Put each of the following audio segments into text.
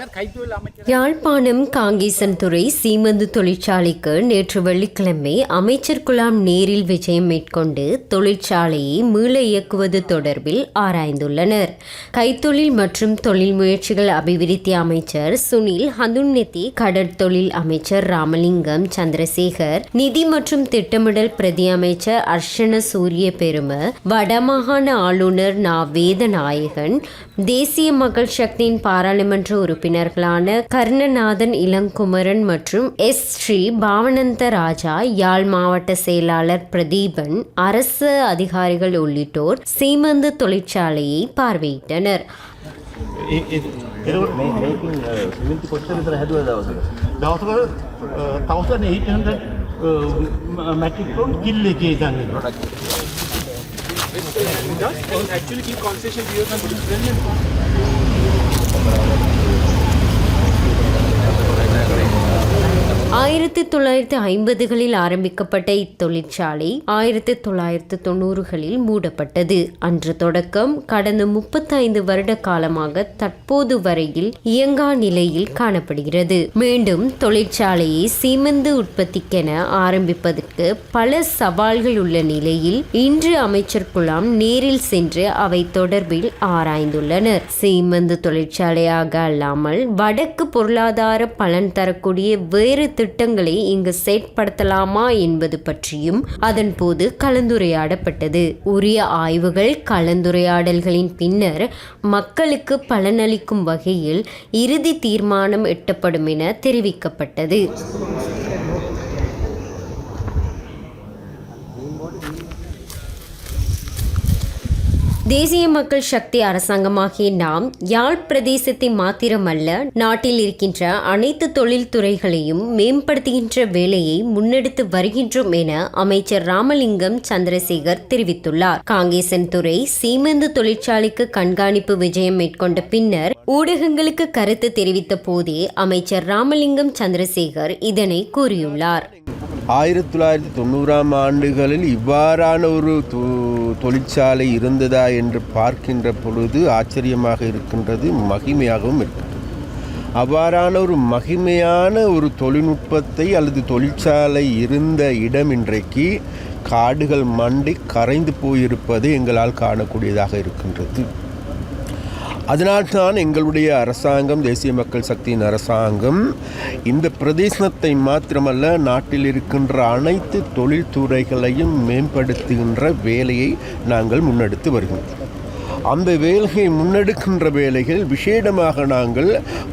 யாழ்ப்பாணம் காங்கேசன் துறை யாழ்ப்பாணம் காங்கேசன்துறை சீமந்து தொழிற்சாலைக்கு நேற்று வெள்ளிக்கிழமை அமைச்சர் குலாம் நேரில் விஜயம் மேற்கொண்டு தொழிற்சாலையை மீள இயக்குவது தொடர்பில் ஆராய்ந்துள்ளனர். கைத்தொழில் மற்றும் தொழில் முயற்சிகள் அபிவிருத்தி அமைச்சர் சுனில் ஹந்துன்னெத்தி கடற்தொழில் அமைச்சர் ராமலிங்கம் சந்திரசேகர் நிதி மற்றும் திட்டமிடல் பிரதி அமைச்சர் அர்ஷன சூரிய பெரும வடமாகாண ஆளுநர் நா. வேதநாயகன் தேசிய மக்கள் சக்தியின் பாராளுமன்ற உறுப்பினர் உறுப்பினர்களான கர்ணநாதன் இளங்குமரன் மற்றும் எஸ். ஸ்ரீ. பாவனந்த ராஜா யாழ் மாவட்ட செயலாளர் பிரதீபன் அரசு அதிகாரிகள் உள்ளிட்டோர் சீமந்து தொழிற்சாலையை பார்வையிட்டனர். actually keep concession here and Thank you. ஆயிரத்தி தொள்ளாயிரத்தி ஐம்பதுகளில் ஆரம்பிக்கப்பட்ட இத்தொழிற்சாலை ஆயிரத்தி தொள்ளாயிரத்தி தொண்ணூறுகளில் மூடப்பட்டது. அன்று தொடக்கம் கடந்த முப்பத்தைந்து வருட காலமாக தற்போது வரையில் இயங்கா நிலையில் காணப்படுகிறது. மீண்டும் தொழிற்சாலையை சீமெந்து உற்பத்திக்கென ஆரம்பிப்பதற்கு பல சவால்கள் உள்ள நிலையில் இன்று அமைச்சர் குலாம் நேரில் சென்று அவை தொடர்பில் ஆராய்ந்துள்ளனர். சீமெந்து தொழிற்சாலையாக அல்லாமல் வடக்கு பொருளாதார பலன் தரக்கூடிய வேறு திட்டங்களை இங்கு செயற்படுத்தலாமா என்பது பற்றியும் அதன் போது கலந்துரையாடப்பட்டது. உரிய ஆய்வுகள் கலந்துரையாடல்களின் பின்னர் மக்களுக்கு பலனளிக்கும் வகையில் இறுதி தீர்மானம் எட்டப்படும் என தெரிவிக்கப்பட்டது. தேசிய மக்கள் சக்தி அரசாங்கமாகிய நாம் யாழ் பிரதேசத்தை மாத்திரமல்ல நாட்டில் இருக்கின்ற அனைத்து தொழில்துறைகளையும் மேம்படுத்துகின்ற வேலையை முன்னெடுத்து வருகின்றோம் என அமைச்சர் ராமலிங்கம் சந்திரசேகர் தெரிவித்துள்ளார். காங்கேசன் துறை சீமெந்து தொழிற்சாலைக்கு கண்காணிப்பு விஜயம் மேற்கொண்ட பின்னர் ஊடகங்களுக்கு கருத்து தெரிவித்த போதே அமைச்சர் ராமலிங்கம் சந்திரசேகர் இதனை கூறியுள்ளார். ஆயிரத்தி தொள்ளாயிரத்தி தொண்ணூறாம் ஆண்டுகளில் இவ்வாறான ஒரு தொ- தொழிற்சாலை இருந்ததா என்று பார்க்கின்ற பொழுது ஆச்சரியமாக இருக்கின்றது மகிமையாகவும் இருக்கின்றது. அவ்வாறான ஒரு மகிமையான ஒரு தொழில்நுட்பத்தை அல்லது தொழிற்சாலை இருந்த இடம் இன்றைக்கு காடுகள் மண்டி கரைந்து போயிருப்பது எங்களால் காணக்கூடியதாக இருக்கின்றது. அதனால்தான் எங்களுடைய அரசாங்கம் தேசிய மக்கள் சக்தியின் அரசாங்கம் இந்த பிரதேசத்தை மாத்திரமல்ல நாட்டில் இருக்கின்ற அனைத்து தொழில்துறைகளையும் மேம்படுத்துகின்ற வேலையை நாங்கள் முன்னெடுத்து வருகின்றோம். அந்த வேலையை முன்னெடுக்கின்ற வேலைகள் விசேடமாக நாங்கள்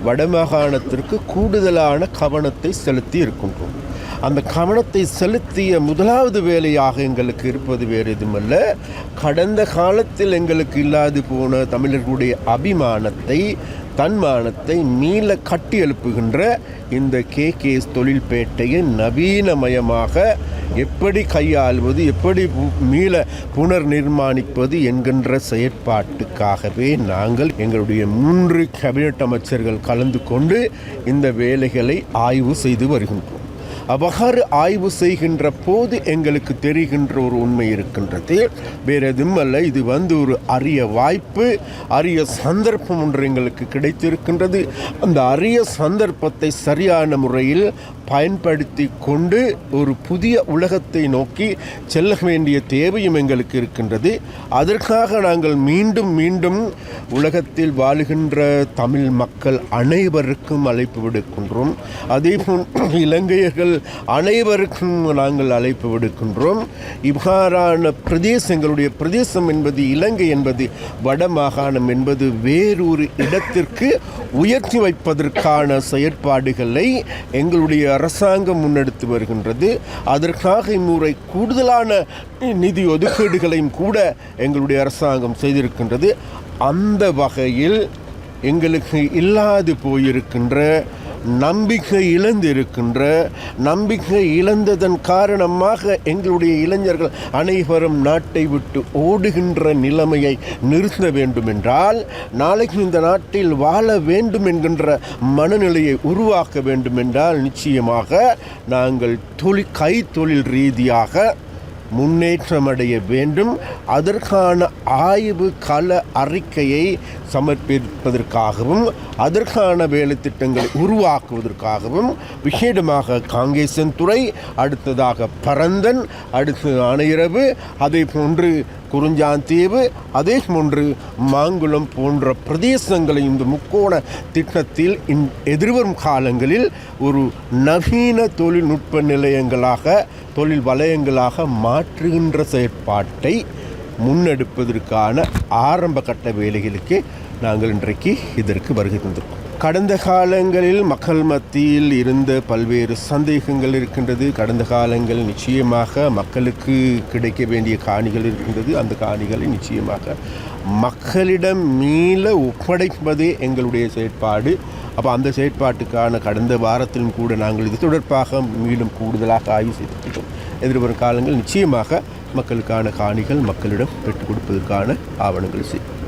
வடமாகாணத்திற்கு கூடுதலான கவனத்தை செலுத்தி இருக்கின்றோம். அந்த கவனத்தை செலுத்திய முதலாவது வேலையாக எங்களுக்கு இருப்பது வேறு எதுவுமல்ல. கடந்த காலத்தில் எங்களுக்கு இல்லாது போன தமிழர்களுடைய அபிமானத்தை தன்மானத்தை மீள கட்டி எழுப்புகின்ற இந்த கே. கேஎஸ் தொழில்பேட்டையை நவீனமயமாக எப்படி கையாள்வது எப்படி பு- மீள புனர் நிர்மாணிப்பது என்கின்ற செயற்பாட்டுக்காகவே நாங்கள் எங்களுடைய மூன்று கேபினட் அமைச்சர்கள் கலந்து கொண்டு இந்த வேலைகளை ஆய்வு செய்து வருகின்றோம். அவ்வாறு ஆய்வு செய்கின்ற போது எங்களுக்கு தெரிகின்ற ஒரு உண்மை இருக்கின்றது. வேறு எதுவும் அல்ல இது வந்து ஒரு அரிய வாய்ப்பு அரிய சந்தர்ப்பம் ஒன்று எங்களுக்கு கிடைத்திருக்கின்றது. அந்த அரிய சந்தர்ப்பத்தை சரியான முறையில் பயன்படுத்தி கொண்டு ஒரு புதிய உலகத்தை நோக்கி செல்ல வேண்டிய தேவையும் எங்களுக்கு இருக்கின்றது. அதற்காக நாங்கள் மீண்டும் மீண்டும் உலகத்தில் வாழுகின்ற தமிழ் மக்கள் அனைவருக்கும் அழைப்பு விடுக்கின்றோம். அதேபோல் இலங்கையர்கள் அனைவருக்கும் நாங்கள் அழைப்பு விடுக்கின்றோம். இவ்வாறான பிரதேசங்களுடைய பிரதேசம் என்பது இலங்கை என்பது வடமாகாணம் என்பது வேறொரு இடத்திற்கு உயர்த்தி வைப்பதற்கான செயற்பாடுகளை எங்களுடைய அரசாங்கம் முன்னெடுத்து வருகின்றது. அதற்காக இம்முறை கூடுதலான நிதி ஒதுக்கீடுகளையும் கூட எங்களுடைய அரசாங்கம் செய்திருக்கின்றது. அந்த வகையில் எங்களுக்கு இல்லாது போயிருக்கின்ற நம்பிக்கை இழந்திருக்கின்ற நம்பிக்கை இழந்ததன் காரணமாக எங்களுடைய இளைஞர்கள் அனைவரும் நாட்டை விட்டு ஓடுகின்ற நிலைமையை நிறுத்த வேண்டுமென்றால் நாளைக்கு இந்த நாட்டில் வாழ வேண்டும் என்கின்ற மனநிலையை உருவாக்க வேண்டுமென்றால் நிச்சயமாக நாங்கள் தொழில் கைத்தொழில் ரீதியாக முன்னேற்றமடைய வேண்டும். அதற்கான ஆய்வு கள அறிக்கையை சமர்ப்பிப்பதற்காகவும் அதற்கான வேலைத்திட்டங்களை உருவாக்குவதற்காகவும் விசேடமாக காங்கேசன் துறை அடுத்ததாக பரந்தன் அடுத்து ஆணையரவு அதே போன்று குறிஞ்சாந்தீவு அதே போன்று மாங்குளம் போன்ற பிரதேசங்களை இந்த முக்கோண திட்டத்தில் இன் எதிர்வரும் காலங்களில் ஒரு நவீன தொழில்நுட்ப நிலையங்களாக தொழில் வலயங்களாக மாற்றுகின்ற செயற்பாட்டை முன்னெடுப்பதற்கான ஆரம்ப கட்ட வேலைகளுக்கு நாங்கள் இன்றைக்கு இதற்கு வருகை தந்திருக்கோம். கடந்த காலங்களில் மக்கள் மத்தியில் இருந்த பல்வேறு சந்தேகங்கள் இருக்கின்றது. கடந்த காலங்கள் நிச்சயமாக மக்களுக்கு கிடைக்க வேண்டிய காணிகள் இருக்கின்றது. அந்த காணிகளை நிச்சயமாக மக்களிடம் மீள ஒப்படைப்பதே எங்களுடைய செயற்பாடு. அப்போ அந்த செயற்பாட்டுக்கான கடந்த வாரத்திலும் கூட நாங்கள் இது தொடர்பாக மீண்டும் கூடுதலாக ஆய்வு செய்திருக்கிறோம் எதிர்வரும் காலங்கள் நிச்சயமாக மக்களுக்கான காணிகள் மக்களிடம் பெற்றுக் கொடுப்பதற்கான ஆவணங்கள் செய்யும்